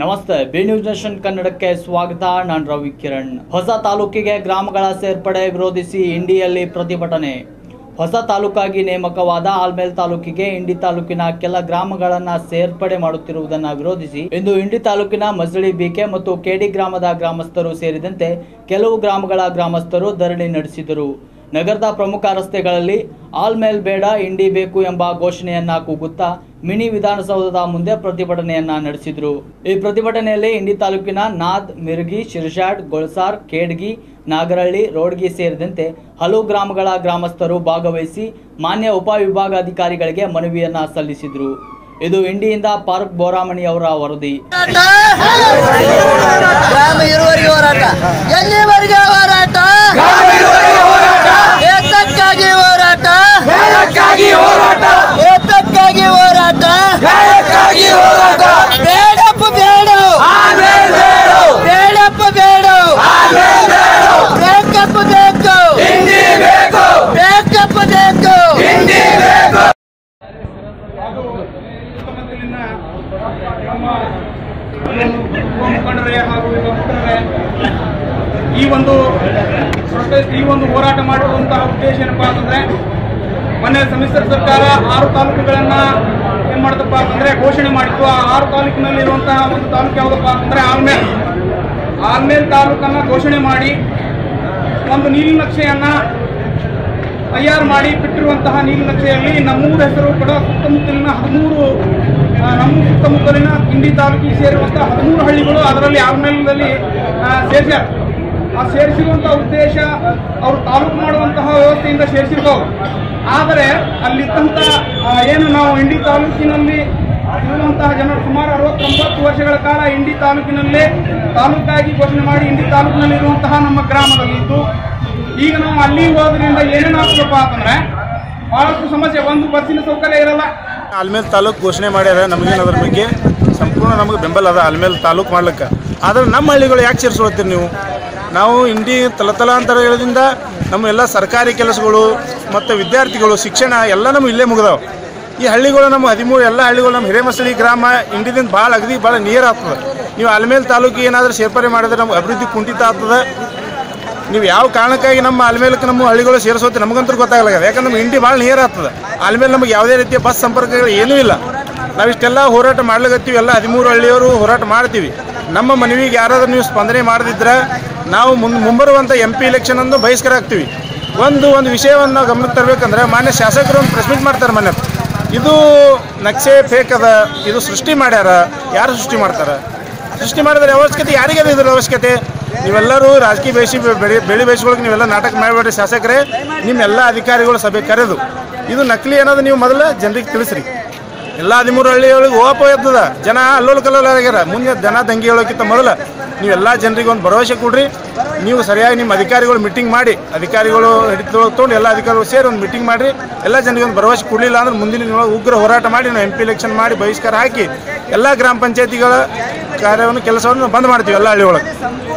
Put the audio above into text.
ನಮಸ್ತೆ, B news nation ಕನ್ನಡಕ್ಕೆ ಸ್ವಾಗತ. ನಾನು ರವಿ ಕಿರಣ್. ಹೊಸ ತಾಲೂಕಿಗೆ ಗ್ರಾಮಗಳ ಸೇರ್ಪಡೆ ವಿರೋಧಿಸಿ ಇಂಡಿಯಲ್ಲಿ ಪ್ರತಿಭಟನೆ. ಹೊಸ ತಾಲೂಕಾಗಿ ನೇಮಕವಾದ ಆಲ್ಮೇಲ್ ತಾಲೂಕಿಗೆ ಇಂಡಿ ತಾಲೂಕಿನ ಕೆಲ ಗ್ರಾಮಗಳನ್ನ ಸೇರ್ಪಡೆ ಮಾಡುತ್ತಿರುವುದನ್ನ ವಿರೋಧಿಸಿ ಇಂದು ಇಂಡಿ ತಾಲೂಕಿನ ಮಸಳಿ ಬಿಕೆ ಮತ್ತು ಕೆಡಿ ಗ್ರಾಮದ ಗ್ರಾಮಸ್ಥರು ಸೇರಿದಂತೆ ಕೆಲವು ಗ್ರಾಮಗಳ ಗ್ರಾಮಸ್ಥರು ಧರಣಿ ನಡೆಸಿದರು. ನಗರದ ಪ್ರಮುಖ ರಸ್ತೆಗಳಲ್ಲಿ ಆಲ್ಮೇಲ್ ಬೇಡ, ಇಂಡಿ ಬೇಕು ಎಂಬ ಘೋಷಣೆಯನ್ನ ಕೂಗುತ್ತಾ ಮಿನಿ ವಿಧಾನಸೌಧದ ಮುಂದೆ ಪ್ರತಿಭಟನೆಯನ್ನ ನಡೆಸಿದ್ರು. ಈ ಪ್ರತಿಭಟನೆಯಲ್ಲಿ ಇಂಡಿ ತಾಲೂಕಿನ ನಾದ್, ಮಿರ್ಗಿ, ಶಿರ್ಷಾಡ್, ಗೊಳ್ಸಾರ್, ಖೇಡ್ಗಿ ನಾಗರಹಳ್ಳಿ ರೋಡ್ಗಿ ಸೇರಿದಂತೆ ಹಲವು ಗ್ರಾಮಗಳ ಗ್ರಾಮಸ್ಥರು ಭಾಗವಹಿಸಿ ಮಾನ್ಯ ಉಪವಿಭಾಗಾಧಿಕಾರಿಗಳಿಗೆ ಮನವಿಯನ್ನ ಸಲ್ಲಿಸಿದ್ರು. ಇದು ಇಂಡಿಯಿಂದ ಪಾರ್ಕ್ ಬೋರಾಮಣಿ ಅವರ ವರದಿ ಗ್ರಾಮ ಇರುವರಿಗೆ ಹೋರಾಟ ಎಲ್ಲಿವರೆಗೆ ಹೋರಾಟ ಏತಕ್ಕಾಗಿ ಹೋರಾಟ ಏತಕ್ಕಾಗಿ ಹೋರಾಟ ಬೇಡಪ್ಪ ಬೇಡ ಬೇಡಪ್ಪ ಬೇಡ ಬೇಕಪ್ಪ ಬೇಕು ಬೇಕಪ್ಪ ಬೇಕು ಸುತ್ತಮುತ್ತಲಿನ ನಮ್ಮ ಯುವ ಮುಖಂಡರೇ ಹಾಗೂ ಮುಖಂಡರೇ ಈ ಒಂದು ಈ ಒಂದು ಹೋರಾಟ ಮಾಡಿರುವಂತಹ ಉದ್ದೇಶ ಏನಪ್ಪಾ ಅಂತಂದ್ರೆ, ಮೊನ್ನೆ ಸಮ್ಮಿಶ್ರ ಸರ್ಕಾರ ಆರು ತಾಲೂಕುಗಳನ್ನ ಏನ್ ಮಾಡ್ತಪ್ಪ ಅಂತಂದ್ರೆ ಘೋಷಣೆ ಮಾಡಿತ್ತು. ಆ ಆರು ತಾಲೂಕಿನಲ್ಲಿ ಇರುವಂತಹ ಒಂದು ತಾಲೂಕು ಯಾವುದಪ್ಪ ಅಂತಂದ್ರೆ ಆಲ್ಮೇಲ್. ಆಲ್ಮೇಲ್ ತಾಲೂಕನ್ನ ಘೋಷಣೆ ಮಾಡಿ, ಒಂದು ನೀಲನಕ್ಷೆಯನ್ನ ತಯಾರು ಮಾಡಿ ಬಿಟ್ಟಿರುವಂತಹ ನೀಲನಕ್ಷೆಯಲ್ಲಿ ನಮ್ಮೂರ ಹೆಸರು ಕೂಡ ಸುತ್ತಮುತ್ತಲಿನ ಹದಿಮೂರು ನಮ್ಮ ಸುತ್ತಮುತ್ತಲಿನ ಕಿಂಡಿ ತಾಲೂಕಿಗೆ ಸೇರುವಂಥ ಹದಿಮೂರು ಹಳ್ಳಿಗಳು ಅದರಲ್ಲಿ ಆರ್ನಲ್ಲಿ ಸೇರಿಸ್ಯಾರ. ಆ ಸೇರಿಸಿರುವಂತಹ ಉದ್ದೇಶ ಅವರು ತಾಲೂಕು ಮಾಡುವಂತಹ ವ್ಯವಸ್ಥೆಯಿಂದ ಸೇರಿಸಿರ್ಬೋದು ಆದರೆ ಅಲ್ಲಿದ್ದಂಥ ಏನು ನಾವು ಇಂಡಿ ತಾಲೂಕಿನಲ್ಲಿ ಇರುವಂತಹ ಜನರು ಸುಮಾರು ಅರವತ್ತೊಂಬತ್ತು ವರ್ಷಗಳ ಕಾಲ ಇಂಡಿ ತಾಲೂಕಿನಲ್ಲೇ ತಾಲೂಕಾಗಿ ಘೋಷಣೆ ಮಾಡಿ ಇಂಡಿ ತಾಲೂಕಿನಲ್ಲಿ ಇರುವಂತಹ ನಮ್ಮ ಗ್ರಾಮದಲ್ಲಿ ಇದ್ದು, ಈಗ ನಾವು ಅಲ್ಲಿ ಹೋದ್ರಿಂದ ಏನೇನು ಆಗ್ತದಪ್ಪ ಅಂತಂದ್ರೆ, ಬಹಳಷ್ಟು ಸಮಸ್ಯೆ. ಒಂದು ಬಸ್ಸಿನ ಸೌಕರ್ಯ ಇರಲ್ಲ. ಆಲ್ಮೇಲ್ ತಾಲೂಕು ಘೋಷಣೆ ಮಾಡ್ಯಾರ ನಮಗೇನು ಅದ್ರ ಬಗ್ಗೆ? ಸಂಪೂರ್ಣ ನಮಗೆ ಬೆಂಬಲ ಅದ ಆಲ್ಮೇಲ್ ತಾಲೂಕು ಮಾಡ್ಲಿಕ್ಕೆ. ಆದ್ರೆ ನಮ್ಮ ಹಳ್ಳಿಗಳು ಯಾಕೆ ಸೇರಿಸ್ಕೊಳ್ತೀರಿ ನೀವು? ನಾವು ಇಂಡಿ ತಲತಲಾಂತರಗಳಿಂದ ನಮ್ಮ ಎಲ್ಲ ಸರ್ಕಾರಿ ಕೆಲಸಗಳು ಮತ್ತು ವಿದ್ಯಾರ್ಥಿಗಳು, ಶಿಕ್ಷಣ ಎಲ್ಲ ನಮ್ಗೆ ಇಲ್ಲೇ ಮುಗಿದಾವೆ. ಈ ಹಳ್ಳಿಗಳು ನಮ್ಮ ಹದಿಮೂರು ಎಲ್ಲ ಹಳ್ಳಿಗಳು ನಮ್ಮ ಹಿರೇಮಸಳಿ ಗ್ರಾಮ ಇಂಡಿದಿಂದ ಭಾಳ ಅಗದಿ ಭಾಳ ನೀರು ಆಗ್ತದೆ. ನೀವು ಆಲ್ಮೇಲ್ ತಾಲೂಕಿಗೆ ಏನಾದರೂ ಸೇರ್ಪಡೆ ಮಾಡಿದ್ರೆ ನಮ್ಗೆ ಅಭಿವೃದ್ಧಿ ಕುಂಠಿತ ಆಗ್ತದೆ. ನೀವು ಯಾವ ಕಾರಣಕ್ಕಾಗಿ ನಮ್ಮ ಆಲ್ಮೇಲಕ್ಕೆ ನಮ್ಮ ಹಳ್ಳಿಗಳು ಸೇರಿಸೋದು ನಮಗಂತೂ ಗೊತ್ತಾಗಲ್ಲ. ಯಾಕಂದ್ರೆ ಇಂಡಿ ಭಾಳ ನೀರು ಆಗ್ತದೆ. ಆಲ್ಮೇಲೆ ನಮಗೆ ಯಾವುದೇ ರೀತಿಯ ಬಸ್ ಸಂಪರ್ಕಗಳು ಏನೂ ಇಲ್ಲ. ನಾವಿಷ್ಟೆಲ್ಲ ಹೋರಾಟ ಮಾಡ್ಲಿಕತ್ತೀವಿ. ಎಲ್ಲ ಹದಿಮೂರು ಹಳ್ಳಿಯವರು ಹೋರಾಟ ಮಾಡ್ತೀವಿ. ನಮ್ಮ ಮನವಿಗೆ ಯಾರಾದರೂ ನೀವು ಸ್ಪಂದನೆ ಮಾಡದಿದ್ರೆ ನಾವು ಮುನ್ ಮುಂಬರುವಂಥ ಎಂ ಪಿ ಇಲೆಕ್ಷನ್ ಅಂದು ಬಹಿಷ್ಕಾರ ಆಗ್ತೀವಿ. ಒಂದು ಒಂದು ವಿಷಯವನ್ನು ನಾವು ಗಮನಕ್ಕೆ ತರಬೇಕಂದ್ರೆ ಮಾನ್ಯ ಶಾಸಕರು ಒಂದು ಪ್ರೆಸ್ ಮೀಟ್ ಮಾಡ್ತಾರೆ ಮನೆ ಇದು ನಕ್ಷೆ ಫೇಕ್ ಅದ. ಇದು ಸೃಷ್ಟಿ ಮಾಡ್ಯಾರ. ಯಾರು ಸೃಷ್ಟಿ ಮಾಡ್ತಾರೆ? ಸೃಷ್ಟಿ ಮಾಡಿದ್ರೆ ಅವಶ್ಯಕತೆ, ಯಾರಿಗೆ ಅದ ಇದ್ರ ಅವಶ್ಯಕತೆ? ನೀವೆಲ್ಲರೂ ರಾಜಕೀಯ ಬೇಸಿ ಬೆಳೆ ಬೆಳೆ ನೀವೆಲ್ಲ ನಾಟಕ ಮಾಡಬೇಡ್ರಿ ಶಾಸಕರೇ. ನಿಮ್ಮೆಲ್ಲ ಅಧಿಕಾರಿಗಳು ಸಭೆ ಕರೆದು. ಇದು ನಕಲಿ ಅನ್ನೋದು ನೀವು ಮೊದಲು ಜನರಿಗೆ ತಿಳಿಸ್ರಿ. ಎಲ್ಲ ಹದಿಮೂರು ಹಳ್ಳಿಯೊಳಗೆ ಓಪ ಎದ್ದದ. ಜನ ಅಲ್ಲೋಲ್ ಕಲ್ಲೋಲ್ ಆಗ್ಯಾರ ಮುಂದೆ ಜನ ದಂಗಿ ಹೇಳೋಕ್ಕಿಂತ ಮೊದಲು ನೀವೆಲ್ಲ ಜನರಿಗೆ ಒಂದು ಭರವಸೆ ಕೊಡ್ರಿ. ನೀವು ಸರಿಯಾಗಿ ನಿಮ್ಮ ಅಧಿಕಾರಿಗಳು ಮೀಟಿಂಗ್ ಮಾಡಿ, ಅಧಿಕಾರಿಗಳು ತೊಗೊಂಡು ಎಲ್ಲ ಅಧಿಕಾರಿಗಳು ಸೇರಿ ಒಂದು ಮೀಟಿಂಗ್ ಮಾಡಿರಿ. ಎಲ್ಲ ಜನರಿಗೆ ಒಂದು ಭರವಸೆ ಕೊಡಲಿಲ್ಲ ಅಂದ್ರೆ ಮುಂದಿನ ಉಗ್ರ ಹೋರಾಟ ಮಾಡಿ, ನಾವು ಎಂ ಪಿ ಎಲೆಕ್ಷನ್ ಮಾಡಿ ಬಹಿಷ್ಕಾರ ಹಾಕಿ, ಎಲ್ಲ ಗ್ರಾಮ ಪಂಚಾಯತಿಗಳ ಕಾರ್ಯವನ್ನು, ಕೆಲಸವನ್ನು ಬಂದ್ ಮಾಡ್ತೀವಿ ಎಲ್ಲ ಹಳ್ಳಿ